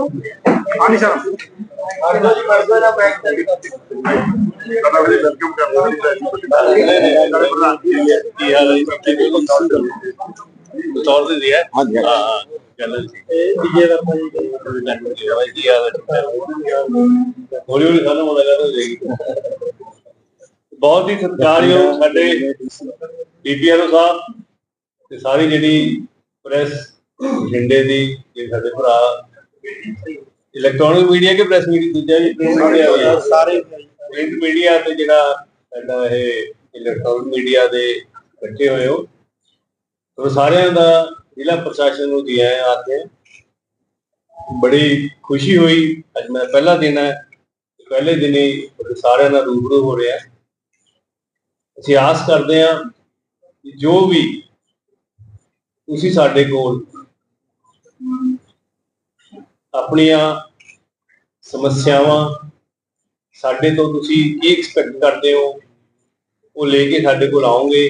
ਹਾਂਜੀ sir order ਜੀ ਕਰ ਨਾ ਬੈਂਕ ਤੇ ਪਤਾ ਵੀ ਵੈਲਕਮ ਕਰਦਾ ਕੀ ਹਾਲ ਹੈ ਜੀ? ਕਿਵੇਂ ਹੋ? ਬਤੌਰ ਦੇ ਦਿਆ ਹਾਂਜੀ, ਹਾਂਜੀ। ਹਾਂ ਹਾਂ ਜੀ ਡੀਜੇ ਵਰਮਾ ਜੀ ਕੀ ਹਾਲ ਹੈ ਹੌਲੀ ਹੌਲੀ ਸਾਨੂੰ ਮਜ਼ਾ ਕਰਦਾ ਜਾਏਗੀ ਬਹੁਤ ਹੀ ਸਤਿਕਾਰਯੋਗ ਸਾਡੇ ਬੀਪੀਆਰਓ ਸਾਹਿਬ ਤੇ ਸਾਰੀ ਜਿਹੜੀ ਪ੍ਰੈਸ ਝੰਡੇ ਦੀ ਜਿਹੜੇ ਸਾਡੇ ਭਰਾ ਇਲੈਕਟ੍ਰੋਨਿਕ ਮੀਡੀਆ ਕੇ ਪ੍ਰੈਸ ਮੀਡੀਆ ਦੂਜਾ ਜੀ print media ਹੋਇਆ। ਸਾਰੇ ਪ੍ਰਿੰਟ ਮੀਡੀਆ ਤੇ ਜਿਹੜਾ ਸਾਡਾ ਇਹ ਇਲੈਕਟ੍ਰੋਨਿਕ ਮੀਡੀਆ ਦੇ ਇਕੱਠੇ ਹੋਏ ਹੋ। ਤੁਹਾਨੂੰ ਸਾਰਿਆਂ ਦਾ ਜ਼ਿਲ੍ਹਾ ਪ੍ਰਸ਼ਾਸਨ ਨੂੰ ਦਿਆ ਹੈ। ਆਤੇ ਬੜੀ ਖੁਸ਼ੀ ਹੋਈ। ਅੱਜ ਮੇਰਾ ਪਹਿਲਾ ਦਿਨ ਹੈ। ਪਹਿਲੇ ਦਿਨ ਹੀ ਸਾਰਿਆਂ ਨਾਲ ਰੂਬਰੂ ਹੋ ਰਿਹਾ ਅਸੀਂ ਆਸ ਕਰਦੇ ਹਾਂ ਕਿ ਜੋ ਵੀ ਤੁਸੀਂ ਸਾਡੇ ਕੋਲ ਆਪਣੀਆਂ ਸਮੱਸਿਆਵਾਂ ਸਾਡੇ ਤੋਂ ਤੁਸੀਂ ਕੀ ਐਕਸਪੈਕਟ ਕਰਦੇ ਹੋ? ਉਹ ਲੈ ਕੇ ਸਾਡੇ ਕੋਲ ਆਓਗੇ।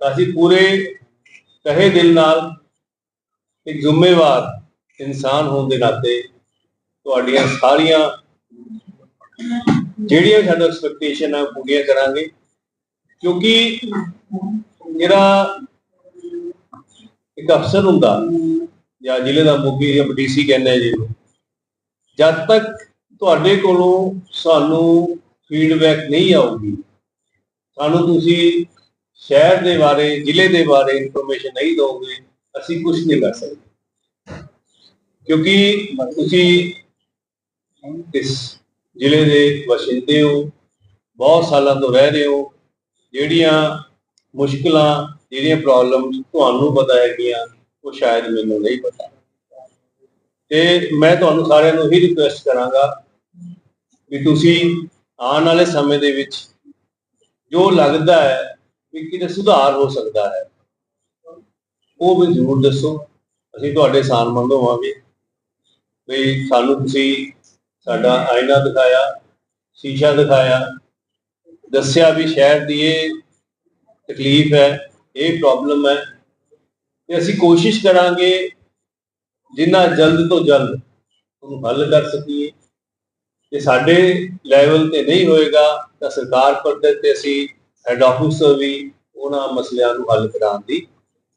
ਤਾਂ ਅਸੀਂ ਪੂਰੇ ਕਹੇ ਦਿਲ ਨਾਲ ਇੱਕ ਜ਼ਿੰਮੇਵਾਰ ਇਨਸਾਨ ਹੋਣ ਦੇ ਨਾਤੇ ਤੁਹਾਡੀਆਂ ਸਾਰੀਆਂ ਜਿਹੜੀਆਂ ਸਾਡਾ ਐਕਸਪੈਕਟੇਸ਼ਨ ਆ ਪੂਰੀਆਂ ਕਰਾਂਗੇ। ਕਿਉਂਕਿ ਜਿਹੜਾ ਇੱਕ ਅਫਸਰ ਹੁੰਦਾ ਜਾਂ ਜ਼ਿਲ੍ਹੇ ਦਾ ਮੁਖੀ ਜਾਂ ਡੀਸੀ ਕਹਿੰਦੇ ਆ ਜੀ ਜਦ ਤੱਕ ਤੁਹਾਡੇ ਕੋਲੋਂ ਸਾਨੂੰ ਫੀਡਬੈਕ ਨਹੀਂ ਆਊਗੀ, ਸਾਨੂੰ ਤੁਸੀਂ ਸ਼ਹਿਰ ਦੇ ਬਾਰੇ, ਜ਼ਿਲ੍ਹੇ ਦੇ ਬਾਰੇ ਇਨਫੋਰਮੇਸ਼ਨ ਨਹੀਂ ਦੋਗੇ ਅਸੀਂ ਕੁਝ ਨਹੀਂ ਕਰ ਸਕਦੇ। ਕਿਉਂਕਿ ਤੁਸੀਂ ਇਸ ਜ਼ਿਲ੍ਹੇ ਦੇ ਵਸਿੰਦੇ ਹੋ, ਬਹੁਤ ਸਾਲਾਂ ਤੋਂ ਰਹਿ ਰਹੇ ਹੋ, ਜਿਹੜੀਆਂ ਮੁਸ਼ਕਲਾਂ, ਜਿਹੜੀਆਂ ਪ੍ਰੋਬਲਮਸ ਤੁਹਾਨੂੰ ਪਤਾ ਹੈਗੀਆਂ ਉਹ ਸ਼ਾਇਦ ਮੈਨੂੰ ਨਹੀਂ ਪਤਾ। ਤੇ ਮੈਂ ਤੁਹਾਨੂੰ ਸਾਰਿਆਂ ਨੂੰ ਹੀ ਰਿਕੁਐਸਟ ਕਰਾਂਗਾ ਵੀ ਤੁਸੀਂ ਆਉਣ ਵਾਲੇ ਸਮੇਂ ਦੇ ਵਿੱਚ ਜੋ ਲੱਗਦਾ ਹੈ ਕਿ ਕਿਤੇ ਸੁਧਾਰ ਹੋ ਸਕਦਾ ਹੈ, ਉਹ ਵੀ ਜ਼ਰੂਰ ਦੱਸੋ। ਅਸੀਂ ਤੁਹਾਡੇ ਸਾਨਮੰਦ ਹੋਵਾਂਗੇ। ਵੀ ਸਾਨੂੰ ਤੁਸੀਂ ਸਾਡਾ ਆਇਨਾ ਦਿਖਾਇਆ, ਸ਼ੀਸ਼ਾ ਦਿਖਾਇਆ, ਦੱਸਿਆ ਵੀ ਸ਼ਹਿਰ ਦੀ ਇਹ ਤਕਲੀਫ ਹੈ, ਇਹ ਪ੍ਰੋਬਲਮ ਹੈ। ਤੇ ਅਸੀਂ ਕੋਸ਼ਿਸ਼ ਕਰਾਂਗੇ ਜਿੰਨਾ ਜਲਦ ਤੋਂ ਜਲਦ ਉਹਨੂੰ ਹੱਲ ਕਰ ਸਕੀਏ। ਜੇ ਸਾਡੇ ਲੈਵਲ ਤੇ ਨਹੀਂ ਹੋਏਗਾ ਤਾਂ ਸਰਕਾਰ ਪੱਧਰ ਤੇ ਅਸੀਂ ਹੈਡ ਆਫਿਸ ਵੀ ਉਹਨਾਂ ਮਸਲਿਆਂ ਨੂੰ ਹੱਲ ਕਰਾਉਣ ਦੀ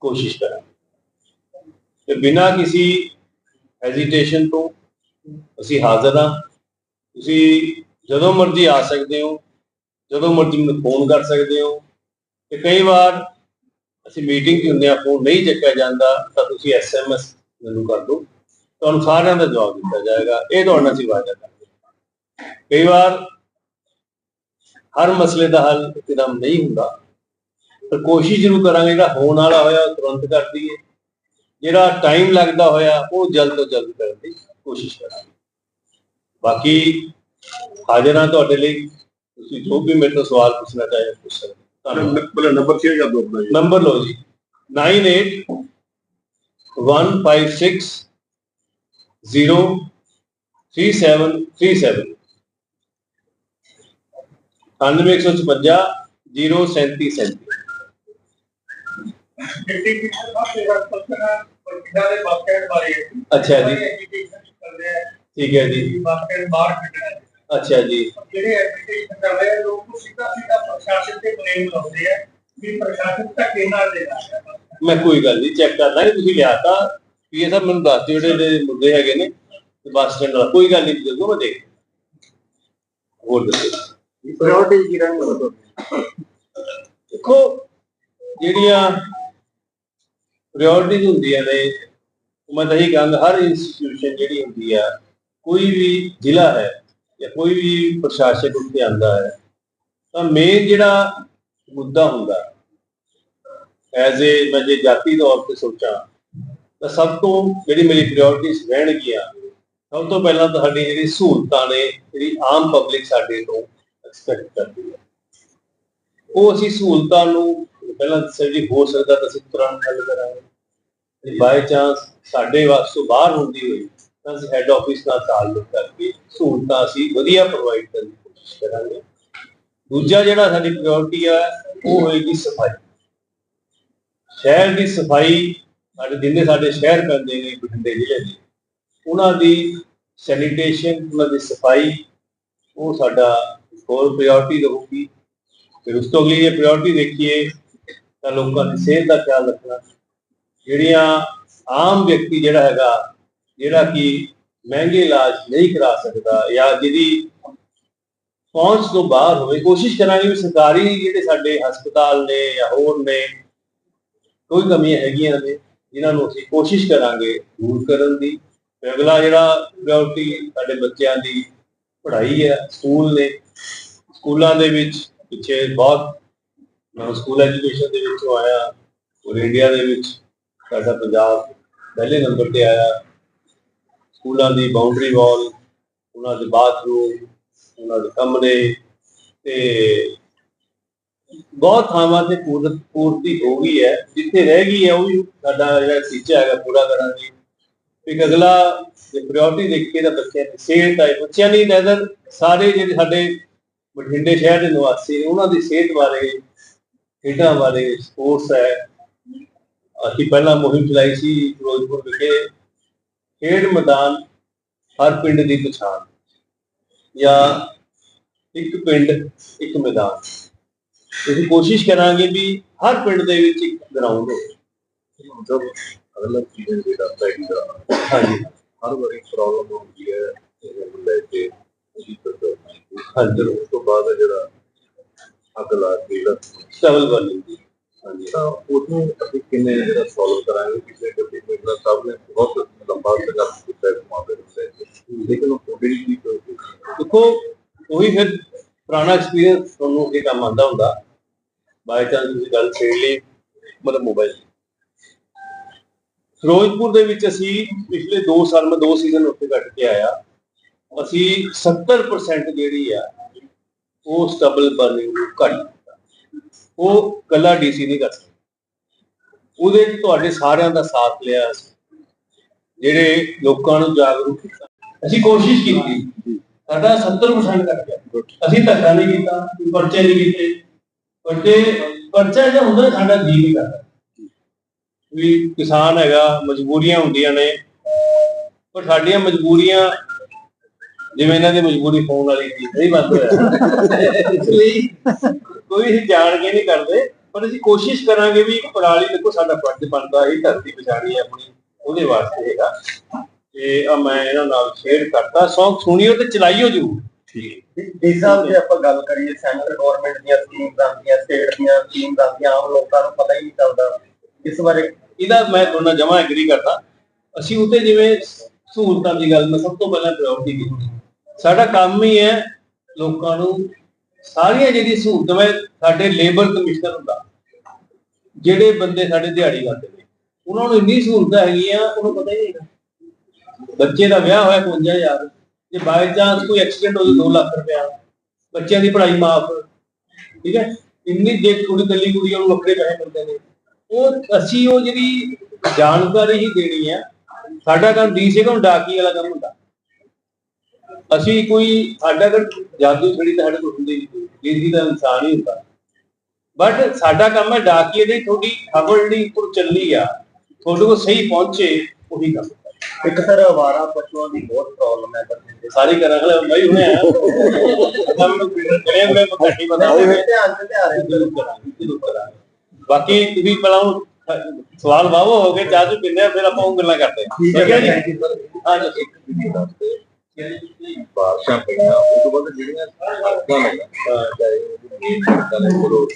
ਕੋਸ਼ਿਸ਼ ਕਰਾਂਗੇ। ਤੇ ਬਿਨਾਂ ਕਿਸੇ ਹੈਜ਼ਿਟੇਸ਼ਨ ਤੋਂ ਅਸੀਂ ਹਾਜ਼ਰ ਹਾਂ। ਤੁਸੀਂ ਜਦੋਂ ਮਰਜ਼ੀ ਆ ਸਕਦੇ ਹੋ, ਜਦੋਂ ਮਰਜ਼ੀ ਮੈਨੂੰ ਫੋਨ ਕਰ ਸਕਦੇ ਹੋ। ਤੇ ਕਈ ਵਾਰ ਅਸੀਂ ਮੀਟਿੰਗ 'ਚ ਹੁੰਦੇ ਆ ਫੋਨ ਨਹੀਂ ਚੱਕਿਆ ਜਾਂਦਾ, ਤਾਂ ਤੁਸੀਂ ਐਸਐਮਐਸ ਮੈਨੂੰ ਕਰ ਦਿਓ। ਤੁਹਾਨੂੰ ਸਾਰਿਆਂ ਦਾ ਜਵਾਬ ਦਿੱਤਾ ਜਾਏਗਾ। ਇਹ ਤੁਹਾਡੇ ਨਾਲ ਅਸੀਂ ਵਾਅਦਾ ਕਰਦੇ ਕਈ ਵਾਰ ਹਰ ਮਸਲੇ ਦਾ ਹੱਲ ਇੱਕਦਮ ਨਹੀਂ ਹੁੰਦਾ। ਪਰ ਕੋਸ਼ਿਸ਼ ਜ਼ਰੂਰ ਕਰਾਂਗੇ, ਜਿਹੜਾ ਹੋਣ ਵਾਲਾ ਹੋਇਆ, ਉਹ ਤੁਰੰਤ ਕਰ ਦਈਏ। ਜਿਹੜਾ ਟਾਈਮ ਲੱਗਦਾ ਹੋਇਆ, ਉਹ ਜਲਦ ਤੋਂ ਜਲਦ ਕਰਨ ਦੀ ਕੋਸ਼ਿਸ਼ ਕਰਾਂਗੇ। ਬਾਕੀ ਹਾਜ਼ਰ ਹਾਂ ਤੁਹਾਡੇ ਲਈ। ਤੁਸੀਂ ਜੋ ਵੀ ਮੇਰੇ ਤੋਂ ਸਵਾਲ ਪੁੱਛਣਾ ਚਾਹੇ ਪੁੱਛ ਸਕਦੇ ਹੋ। ਪਹਿਲਾਂ ਨੰਬਰ ਸ਼ੇਅਰ ਕਰ ਦਿਓ ਆਪਣਾ ਜੀ। ਨੰਬਰ ਲਓ ਜੀ। 98 156 0 3737 9156 03737 ਡਿਪਟੀ ਸਾਹਿਬ ਦੇ ਦੇ ਅੱਛਾ ਜੀ। ਕਰਦੇ ਜਿਹੜੇ ਐਜੂਕੇਸ਼ਨ ਕਰ ਰਹੇ ਆ ਲੋਕ ਉਹ ਸਿੱਧਾ ਸਿੱਧਾ ਪ੍ਰਸ਼ਾਸਨ ਤੇ ਬਲੇਮ ਲਾਉਂਦੇ ਆ ਵੀ ਪ੍ਰਸ਼ਾਸਨ ਧੱਕੇ ਨਾਲ ਦੇ ਰਿਹਾ ਮੈਂ ਕੋਈ ਗੱਲ ਨਹੀਂ ਚੈੱਕ ਕਰ ਲਾਂਗੇ ਤੁਸੀਂ ਲਿਆਤਾ ਵੀ ਇਹ ਸਭ ਮੈਨੂੰ ਦੱਸ ਦਿਓ ਜਿਹੜੇ ਜਿਹੜੇ ਮੁੱਦੇ ਹੈਗੇ ਨੇ ਤੇ ਬੱਸ ਸਟੈਂਡ ਵਾਲਾ। ਕੋਈ ਗੱਲ ਨਹੀਂ ਜਦੋਂ ਮੈਂ ਦੇਖ ਹੋਰ ਦੱਸੋ। ਪ੍ਰਾਇੋਰਟੀ ਕੀ ਰਹਿਣਗੇ ਦੇਖੋ ਜਿਹੜੀਆਂ ਪ੍ਰਾਇੋਰਟੀਜ਼ ਹੁੰਦੀਆਂ ਨੇ ਉਹ ਮੈਂ ਤਾਂ ਇਹੀ ਕਹਾਂਗਾ ਹਰ ਇੰਸਟੀਟਿਊਸ਼ਨ ਜਿਹੜੀ ਹੁੰਦੀ ਆ ਕੋਈ ਵੀ ਜ਼ਿਲ੍ਹਾ ਹੈ ਜਾਂ ਕੋਈ ਵੀ ਪ੍ਰਸ਼ਾਸਕ ਉੱਥੇ ਆਂਦਾ ਹੈ, ਤਾਂ ਮੇਨ ਜਿਹੜਾ ਮੁੱਦਾ ਹੁੰਦਾ ਐਜ਼ ਏ ਮੈਂ ਜੇ ਜਾਤੀ ਤੌਰ ਤੇ ਸੋਚਾਂ, ਤਾਂ ਸਭ ਤੋਂ ਜਿਹੜੀ ਮੇਰੀ ਪ੍ਰਾਇੋਰਟੀਜ਼ ਰਹਿਣਗੀਆਂ, ਸਭ ਤੋਂ ਪਹਿਲਾਂ ਤਾਂ ਸਾਡੀ ਜਿਹੜੀ ਸਹੂਲਤਾਂ ਨੇ, ਜਿਹੜੀ ਆਮ ਪਬਲਿਕ ਸਾਡੇ ਤੋਂ ਐਕਸਪੈਕਟ ਕਰਦੀ ਹੈ। ਉਹ ਅਸੀਂ ਸਹੂਲਤਾਂ ਨੂੰ ਪਹਿਲਾਂ ਦੱਸਿਆ ਜੀ ਹੋ ਸਕਦਾ ਤਾਂ ਅਸੀਂ ਤੁਰੰਤ ਹੱਲ ਕਰਾਂਗੇ। ਬਾਈ ਚਾਂਸ ਸਾਡੇ ਵਾਸਤੇ ਬਾਹਰ ਹੁੰਦੀ ਹੋਈ ਤਾਂ ਅਸੀਂ ਹੈੱਡ ਆਫਿਸ ਨਾਲ ਤਾਲੁਕ ਕਰਕੇ ਸਹੂਲਤਾਂ ਅਸੀਂ ਵਧੀਆ ਪ੍ਰੋਵਾਈਡ ਕਰਨ ਦੀ ਕੋਸ਼ਿਸ਼ ਕਰਾਂਗੇ। ਦੂਜਾ ਜਿਹੜਾ ਸਾਡੀ ਪ੍ਰਾਇੋਰਟੀ ਆ, ਉਹ ਹੋਏਗੀ ਸਫ਼ਾਈ। ਸ਼ਹਿਰ ਦੀ ਸਫ਼ਾਈ ਸਾਡੇ ਜਿੰਨੇ ਸਾਡੇ ਸ਼ਹਿਰ ਪੈਂਦੇ ਨੇ, ਬਠਿੰਡੇ ਜ਼ਿਲ੍ਹੇ ਦੇ, ਉਹਨਾਂ ਦੀ ਸੈਨੀਟੇਸ਼ਨ ਉਹਨਾਂ ਦੀ ਸਫ਼ਾਈ, ਉਹ ਸਾਡਾ ਹੋਰ ਪ੍ਰਾਇੋਰਟੀ ਰਹੂਗੀ। ਫਿਰ ਉਸ ਤੋਂ ਅਗਲੀ ਜੇ ਪ੍ਰਾਇੋਰਟੀ ਦੇਖੀਏ, ਤਾਂ ਲੋਕਾਂ ਦੀ ਸਿਹਤ ਦਾ ਖਿਆਲ ਰੱਖਣਾ। ਜਿਹੜੀਆਂ ਆਮ ਵਿਅਕਤੀ ਜਿਹੜਾ ਹੈਗਾ ਜਿਹੜਾ ਕਿ ਮਹਿੰਗੇ ਇਲਾਜ ਨਹੀਂ ਕਰਾ ਸਕਦਾ ਜਾਂ ਜਿਹਦੀ ਪਹੁੰਚ ਤੋਂ ਬਾਹਰ ਹੋਵੇ, ਕੋਸ਼ਿਸ਼ ਕਰਾਂਗੇ ਵੀ ਸਰਕਾਰੀ ਜਿਹੜੇ ਸਾਡੇ ਹਸਪਤਾਲ ਨੇ ਜਾਂ ਹੋਰ ਨੇ, ਕੋਈ ਕਮੀਆਂ ਹੈਗੀਆਂ ਨੇ, ਜਿਨ੍ਹਾਂ ਨੂੰ ਅਸੀਂ ਕੋਸ਼ਿਸ਼ ਕਰਾਂਗੇ ਦੂਰ ਕਰਨ ਦੀ। ਅਗਲਾ ਜਿਹੜਾ ਪ੍ਰਾਇੋਰਟੀ ਸਾਡੇ ਬੱਚਿਆਂ ਦੀ ਪੜ੍ਹਾਈ ਹੈ, ਸਕੂਲ ਨੇ, ਸਕੂਲਾਂ ਦੇ ਵਿੱਚ ਪਿੱਛੇ ਬਹੁਤ ਮੈਂ ਸਕੂਲ ਐਜੂਕੇਸ਼ਨ ਦੇ ਵਿੱਚੋਂ ਆਇਆ, ਔਰ ਇੰਡੀਆ ਦੇ ਵਿੱਚ ਸਾਡਾ ਪੰਜਾਬ ਪਹਿਲੇ ਨੰਬਰ ਤੇ ਆਇਆ। ਸਕੂਲਾਂ ਦੀ ਬਾਉਂਡਰੀ ਵਾਲ ਉਹਨਾਂ ਦੇ ਬਾਥਰੂਮ ਉਹਨਾਂ ਦੇ ਕਮਰੇ ਤੇ ਬਹੁਤ ਥਾਵਾਂ ਤੇ ਪੂਰਤੀ ਹੋ ਗਈ ਹੈ। ਜਿੱਥੇ ਰਹਿ ਗਈ ਹੈ, ਉਹ ਵੀ ਸਾਡਾ ਜਿਹੜਾ ਟੀਚਾ ਹੈਗਾ, ਪੂਰਾ ਕਰਾਂਗੇ ਇੱਕ ਅਗਲਾ ਜੇ ਪ੍ਰਾਇੋਰਟੀ ਦੇਖੀਏ ਤਾਂ ਬੱਚਿਆਂ ਦੀ ਸਿਹਤ ਹੈ ਬੱਚਿਆਂ ਦੀ ਨਜ਼ਰ ਸਾਰੇ ਜਿਹੜੇ ਸਾਡੇ ਬਠਿੰਡੇ ਸ਼ਹਿਰ ਦੇ ਨਿਵਾਸੀ ਉਹਨਾਂ ਦੀ ਸਿਹਤ ਬਾਰੇ, ਖੇਡਾਂ ਬਾਰੇ ਸਪੋਰਟਸ ਹੈ। ਅਸੀਂ ਪਹਿਲਾਂ ਮੁਹਿੰਮ ਚਲਾਈ ਸੀ, ਫਿਰੋਜ਼ਪੁਰ ਵਿਖੇ। ਖੇਡ ਮੈਦਾਨ ਹਰ ਪਿੰਡ ਦੀ ਪਛਾਣ। ਜਾਂ ਇੱਕ ਪਿੰਡ, ਇੱਕ ਮੈਦਾਨ। ਅਸੀਂ ਕੋਸ਼ਿਸ਼ ਕਰਾਂਗੇ ਵੀ ਹਰ ਪਿੰਡ ਦੇ ਵਿੱਚ ਇੱਕ ਗਰਾਊਂਡ ਹੋਵੇ। ਜਦ ਅਗਲਾ ਚੀਜ਼ ਜਿਹੜਾ ਪੈਦਾ ਹਾਂਜੀ। ਹਰ ਵਾਰੀ ਪ੍ਰੋਬਲਮ ਹੁੰਦੀ ਹੈ, ਇਹਨੂੰ ਲੈ ਕੇ ਉਹਦੀ ਪ੍ਰੋਬਲਮ ਉਸ ਤੋਂ ਬਾਅਦ ਜਿਹੜਾ ਅਗਲਾ ਜਿਹੜਾ ਸਟਬਲ ਵਾਲੀ ਜੀ ਹਾਂਜੀ। ਤਾਂ ਉਹਨੂੰ ਅਸੀਂ ਕਿੰਨੇ ਜਿਹੜਾ ਸੋਲਵ ਕਰਾਂਗੇ ਕਿਸੇ ਗੱਡੀ ਮੇਰਾ ਸਾਹਿਬ ਨੇ ਬਹੁਤ ਲੰਬਾ ਸੰਘਰਸ਼ ਕੀਤਾ ਇਸ ਮਾਮਲੇ ਵਿੱਚ ਲੇਕਿਨ ਉਹ ਥੋੜੀ ਜਿਹੀ ਦੇਖੋ, ਉਹੀ ਫਿਰ ਪੁਰਾਣਾ ਐਕਸਪੀਰੀਅੰਸ ਤੁਹਾਨੂੰ ਇਹ ਕੰਮ ਆਉਂਦਾ ਹੁੰਦਾ। ਬਾਈ ਚਾਂਸ ਤੁਸੀਂ ਗੱਲ ਛੇੜ ਲਈ, ਮਤਲਬ ਮੋਬਾਈਲ ਫਿਰੋਜ਼ਪੁਰ ਦੇ ਵਿੱਚ ਅਸੀਂ ਪਿਛਲੇ 2 ਸਾਲ, ਮੈਂ 2 ਸੀਜ਼ਨ ਉੱਥੇ ਕੱਟ ਕੇ ਆਇਆ। ਅਸੀਂ 70% ਜਿਹੜੀ ਆ, ਉਹ ਸਟਬਲ ਬਰਨਿੰਗ ਨੂੰ ਘੱਟ ਦਿੱਤਾ ਉਹ ਕੱਲਾ ਡੀਸੀ ਨਹੀਂ ਕਰ ਸਕਦਾ। ਉਹਦੇ ਤੁਹਾਡੇ ਸਾਰਿਆਂ ਦਾ ਸਾਥ ਲਿਆ ਜਿਹੜੇ ਲੋਕਾਂ ਨੂੰ ਜਾਗਰੂਕ ਕੀਤਾ। ਅਸੀਂ ਕੋਸ਼ਿਸ਼ ਕੀਤੀ। ਸਾਡਾ 70% ਘਟ ਗਿਆ। ਅਸੀਂ ਧੱਕਾ ਨਹੀਂ ਕੀਤਾ ਪਰਚੇ ਨਹੀਂ ਕੀਤੇ। ਪਰਚੇ ਪਰਚਾ ਜਿਹੜਾ ਹੁੰਦਾ ਸਾਡਾ ਜੀ ਨਹੀਂ ਕਰਦਾ। ਵੀ ਕਿਸਾਨ ਹੈਗਾ ਮਜਬੂਰੀਆਂ ਹੁੰਦੀਆਂ ਨੇ। ਪਰ ਸਾਡੀਆਂ ਮਜਬੂਰੀਆਂ ਜਿਵੇਂ ਇਹਨਾਂ ਦੀ ਮਜਬੂਰੀ ਫੋਨ ਵਾਲੀ ਸੀ ਨਹੀਂ ਬੰਦ ਹੋਇਆ। ਇਸ ਲਈ ਕੋਈ ਜਾਣ ਕੇ ਨਹੀਂ ਕਰਦੇ। ਪਰ ਅਸੀਂ ਕੋਸ਼ਿਸ਼ ਕਰਾਂਗੇ ਵੀ ਪਰਾਲੀ ਦੇਖੋ ਸਾਡਾ ਫਰਜ਼ ਬਣਦਾ ਹੀ ਧਰਤੀ ਪਛਾਣੀ ਹੈ ਆਪਣੀ। ਉਹਦੇ ਵਾਸਤੇ ਹੈਗਾ। ਤੇ ਆ ਮੈਂ ਇਹਨਾਂ ਨਾਲ ਸ਼ੇਅਰ ਕਰਤਾ। ਸੌਂਗ ਸੁਣਿਓ ਤੇ ਚਲਾਈਓ ਜਰੂਰ। ਜਿਸ ਸਾਹਿਬ ਜੇ ਆਪਾਂ ਗੱਲ ਕਰੀਏ ਸੈਂਟਰ ਗਵਰਨਮੈਂਟ ਦੀਆਂ ਸਕੀਮਸ ਆਉਂਦੀਆਂ ਸਟੇਟ ਦੀਆਂ ਸਕੀਮਸ ਆਉਂਦੀਆਂ ਆਮ ਲੋਕਾਂ ਨੂੰ ਪਤਾ ਹੀ ਨਹੀਂ ਚੱਲਦਾ। ਇਸ ਬਾਰੇ ਇਹਦਾ ਮੈਂ ਨਾਲ ਜਮਾ ਐਗਰੀ ਕਰਦਾ। ਅਸੀਂ ਉਤੇ ਜਿਵੇਂ ਸਹੂਲਤਾਂ ਦੀ ਗੱਲ ਮੈਂ ਸਭ ਤੋਂ ਪਹਿਲਾਂ ਪ੍ਰਾਇੋਰਟੀ ਕੀਤੀ ਸਾਡਾ ਕੰਮ ਹੀ ਹੈ ਲੋਕਾਂ ਨੂੰ ਸਾਰੀਆਂ ਜਿਹੜੀ ਸਹੂਲਤਾਂ ਮੈਂ ਸਾਡੇ ਲੇਬਰ ਕਮਿਸ਼ਨਰ ਹੁੰਦਾ ਜਿਹੜੇ ਬੰਦੇ ਸਾਡੇ ਦਿਹਾੜੀ ਕਰਦੇ ਨੇ। ਉਹਨਾਂ ਨੂੰ ਇੰਨੀ ਸਹੂਲਤਾਂ ਹੈਗੀਆਂ, ਉਹਨੂੰ ਪਤਾ ਹੀ ਨਹੀਂ ਹੈਗਾ। ਬੱਚੇ ਦਾ ਵਿਆਹ ਹੋਇਆ 51000 ਜੇ ਬਾਈ ਚਾਂਸ ਕੋਈ ਐਕਸੀਡੈਂਟ ਹੋ ਜਾਵੇ 2 ਲੱਖ ਰੁਪਇਆ। ਬੱਚਿਆਂ ਦੀ ਪੜ੍ਹਾਈ ਮਾਫ। ਠੀਕ ਹੈ? ਇੰਨੀ ਜੇ ਕੁੜੀ ਕੱਲੀ ਕੁੜੀਆਂ ਨੂੰ ਵੱਖਰੇ ਪੈਸੇ ਮਿਲਦੇ ਨੇ। ਉਹ ਅਸੀਂ ਉਹ ਜਿਹੜੀ ਜਾਣਕਾਰੀ ਹੀ ਦੇਣੀ ਹੈ ਸਾਡਾ ਕੰਮ ਡੀਸੀ ਕੋਲ ਡਾਕੀ ਵਾਲਾ ਕੰਮ ਹੁੰਦਾ। ਅਸੀਂ ਕੋਈ, ਸਾਡਾ ਕਰ ਜਾਦੂ ਛੜੀ ਤਾਂ ਸਾਡੇ ਕੋਲ ਹੁੰਦੀ ਨਹੀਂ। ਡੀਸੀ ਦਾ ਇਨਸਾਨ ਹੀ ਹੁੰਦਾ। ਬਟ ਸਾਡਾ ਕੰਮ ਹੈ ਡਾਕੀਏ ਦੀ ਤੁਹਾਡੀ ਖਬਰ ਜਿਹੜੀ ਉੱਪਰ ਚੱਲੀ ਆ। ਤੁਹਾਡੇ ਕੋਲ ਸਹੀ ਪਹੁੰਚੇ ਉਹੀ ਕੰਮ ਇੱਕ ਸਰ ਆਵਾਰਾ ਪਸ਼ੂਆਂ ਦੀ ਬਹੁਤ ਪ੍ਰੋਬਲਮ ਹੈ ਸਾਰੀ ਕਰਾਂਗੇ ਮੈਂ ਹੁਣੇ ਆਇਆ ਤਾਂ ਮੈਨੂੰ ਕਰਿਆ ਮੈਂ ਮੱਖੀ ਬਣਾ ਦੇ ਧਿਆਨ ਚ ਲਿਆ ਰਹੇ ਜ਼ਰੂਰ ਕਰਾਂਗੇ ਜ਼ਰੂਰ ਕਰਾਂਗੇ। ਬਾਕੀ ਤੁਸੀਂ ਪਹਿਲਾਂ ਸਵਾਲ ਵਾਵੋ ਹੋ ਗਏ ਚਾਹ ਚੂ ਆ ਫਿਰ ਆਪਾਂ ਉਹ ਗੱਲਾਂ ਕਰਦੇ ਠੀਕ ਹੈ ਜੀ? ਹਾਂ ਜੀ। ਇੱਕ ਵੀ ਦੱਸਦੇ ਬਾਰਿਸ਼ਾਂ ਪਈਆਂ ਉਸ ਤੋਂ ਬਾਅਦ ਜਿਹੜੀਆਂ ਚਾਹੇ ਉਹ